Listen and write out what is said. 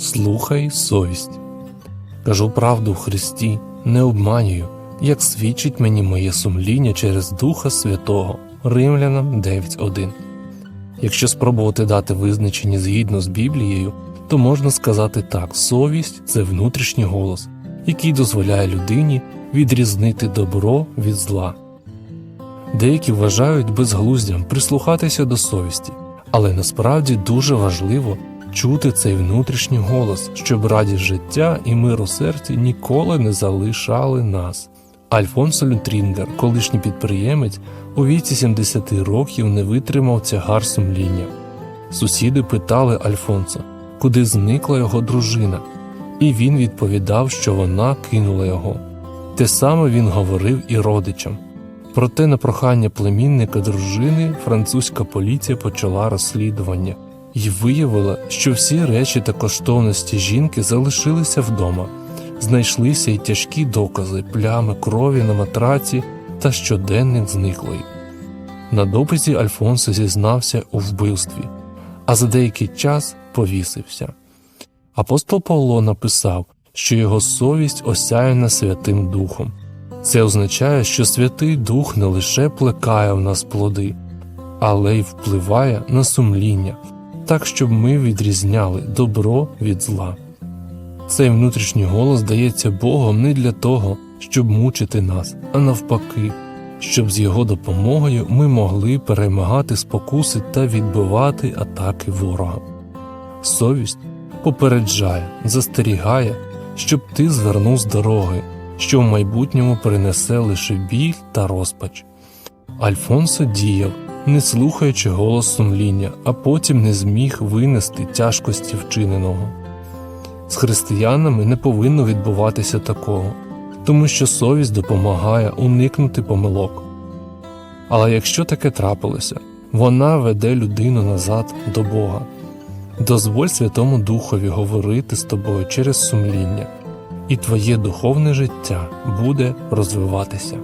Слухай совість. Кажу правду в Христі, не обманюю, як свідчить мені моє сумління через Духа Святого. Римлянам 9.1. Якщо спробувати дати визначення згідно з Біблією, то можна сказати так: совість це внутрішній голос, який дозволяє людині відрізнити добро від зла. Деякі вважають безглуздям прислухатися до совісті, але насправді дуже важливо чути цей внутрішній голос, щоб радість життя і мир у серці ніколи не залишали нас. Альфонсо Лютрінгер, колишній підприємець, у віці 70 років не витримав тягар сумління. Сусіди питали Альфонсо, куди зникла його дружина, і він відповідав, що вона кинула його. Те саме він говорив і родичам. Проте на прохання племінника дружини французька поліція почала розслідування і виявила, що всі речі та коштовності жінки залишилися вдома. Знайшлися й тяжкі докази, плями крові на матраці та щоденник зниклої. На допиті Альфонсо зізнався у вбивстві, а за деякий час повісився. Апостол Павло написав, що його совість осяяна Святим Духом. Це означає, що Святий Дух не лише плекає в нас плоди, але й впливає на сумління, так щоб ми відрізняли добро від зла. Цей внутрішній голос дається Богом не для того, щоб мучити нас, а навпаки, щоб з його допомогою ми могли перемагати спокуси та відбивати атаки ворога. Совість попереджає, застерігає, щоб ти звернув з дороги, що в майбутньому принесе лише біль та розпач. Альфонсо діяв, не слухаючи голос сумління, а потім не зміг винести тяжкості вчиненого. З християнами не повинно відбуватися такого, тому що совість допомагає уникнути помилок. Але якщо таке трапилося, вона веде людину назад до Бога. Дозволь Святому Духові говорити з тобою через сумління, і твоє духовне життя буде розвиватися.